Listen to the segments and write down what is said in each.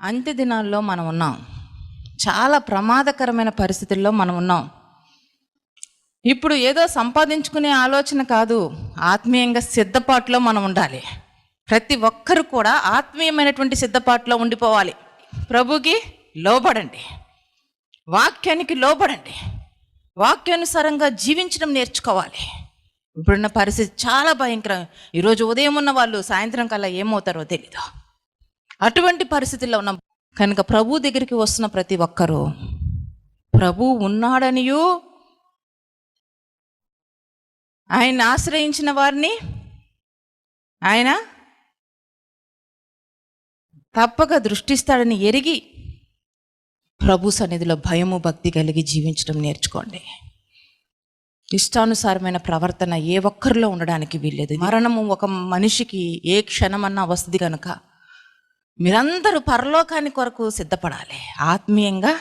అంత్య దినాల్లో మనం ఉన్నాం. చాలా ప్రమాదకరమైన పరిస్థితుల్లో మనం ఉన్నాం. ఇప్పుడు ఏదో సంపాదించుకునే ఆలోచన కాదు. ఆత్మీయంగా సిద్ధపాటులో మనం ఉండాలి. ప్రతి ఒక్కరు కూడా ఆత్మీయమైనటువంటి సిద్ధపాటులో ఉండిపోవాలి. ప్రభుకి లోబడండి. వాక్యానికి లోబడండి. వాక్యానుసారంగా జీవించడం నేర్చుకోవాలి. ఇప్పుడున్న పరిస్థితి చాలా భయంకరం. ఈరోజు ఉదయం ఉన్న వాళ్ళు సాయంత్రం కల్లా ఏమవుతారో తెలీదు. అటువంటి పరిస్థితుల్లో ఉన్నాం. కనుక ప్రభు దగ్గరికి వస్తున్న ప్రతి ఒక్కరూ ప్రభు ఉన్నాడనియు ఆయన ఆశ్రయించిన వారిని ఆయన తప్పక దృష్టిస్తాడని ఎరిగి ప్రభు సన్నిధిలో భయము భక్తి కలిగి జీవించడం నేర్చుకోండి. ఇష్టానుసారమైన ప్రవర్తన ఏ ఒక్కరిలో ఉండడానికి వీల్లేదు. మరణము ఒక మనిషికి ఏ క్షణమన్నా వస్తుంది కనుక మీరందరూ పరలోకాని కొరకు సిద్ధపడాలి. ఆత్మీయంగా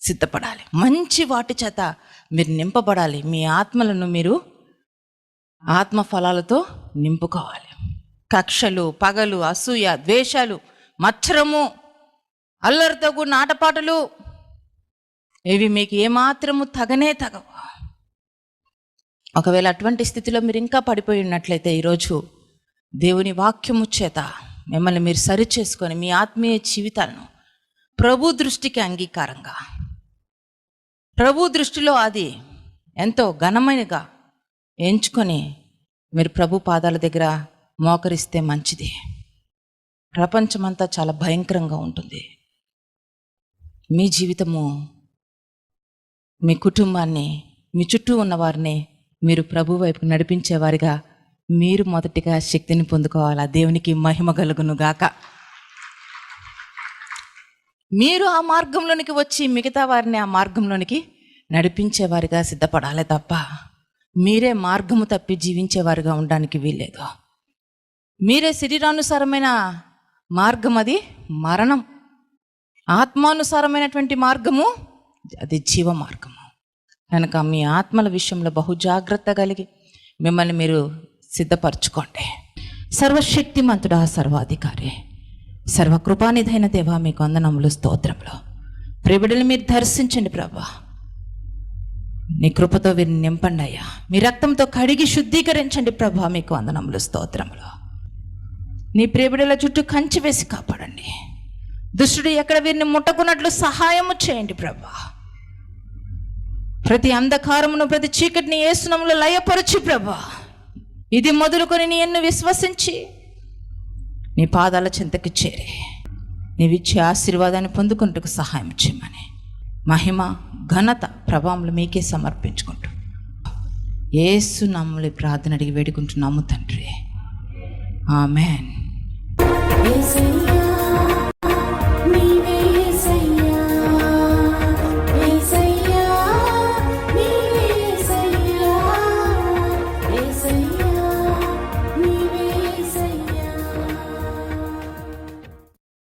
సిద్ధపడాలి. మంచి వాటి చేత మీరు నింపబడాలి. మీ ఆత్మలను మీరు ఆత్మ ఫలాలతో నింపుకోవాలి. కక్షలు పగలు అసూయ ద్వేషాలు మచ్చరము అల్లరితో కూడిన ఆటపాటలు ఇవి మీకు ఏమాత్రము తగనే తగవు. ఒకవేళ అటువంటి స్థితిలో మీరు ఇంకా పడిపోయి ఉన్నట్లయితే ఈరోజు దేవుని వాక్యము చేత మిమ్మల్ని మీరు సరి చేసుకొని మీ ఆత్మీయ జీవితాలను ప్రభు దృష్టికి అంగీకారంగా. ప్రభు దృష్టిలో అది ఎంతో ఘనమైనగా ఎంచుకొని మీరు ప్రభు పాదాల దగ్గర మోకరిస్తే మంచిది. ప్రపంచమంతా చాలా భయంకరంగా ఉంటుంది. మీ జీవితము మీ కుటుంబాన్ని మీ చుట్టూ ఉన్నవారిని మీరు ప్రభు వైపు నడిపించేవారిగా మీరు మొదటిగా శక్తిని పొందుకోవాలా? దేవునికి మహిమ కలుగును గాక. మీరు ఆ మార్గంలోనికి వచ్చి మిగతా వారిని ఆ మార్గంలోనికి నడిపించేవారిగా సిద్ధపడాలి తప్ప మీరే మార్గము తప్పి జీవించేవారుగా ఉండడానికి వీల్లేదు. మీరే శరీరానుసారమైన మార్గం అది మరణం. ఆత్మానుసారమైనటువంటి మార్గము అది జీవ మార్గము. కనుక మీ ఆత్మల విషయంలో బహు జాగ్రత్త కలిగి మిమ్మల్ని మీరు సిద్ధపరచుకోండి. సర్వశక్తిమంతుడా సర్వాధికారి. సర్వకృపానిధైన దేవా మీకు అందనములు స్తోత్రంలో ప్రిబిడలు మీరు దర్శించండి ప్రభా. నీ కృపతో వీరిని నింపండి అయ్యా. మీ రక్తంతో కడిగి శుద్ధీకరించండి ప్రభా మీకు అందనములు స్తోత్రములు. నీ ప్రియబిడల చుట్టూ కంచి వేసి కాపాడండి. దుష్టుడు ఎక్కడ వీరిని ముట్టకున్నట్లు సహాయము చేయండి ప్రభా. ప్రతి అంధకారమును ప్రతి చీకటిని ఏసునములు లయపరచు ప్రభా. ఇది మొదలుకొని నీ ఎన్ను విశ్వసించి నీ పాదాల చింతకి చేరి నీవిచ్చే ఆశీర్వాదాన్ని పొందుకుంటూ సహాయం చేయమని. మహిమ ఘనత ప్రభావంలో మీకే సమర్పించుకుంటూ. ఏసు నమ్ములి ప్రార్థన అడిగి వేడుకుంటున్నాము తండ్రి. ఆమెన్.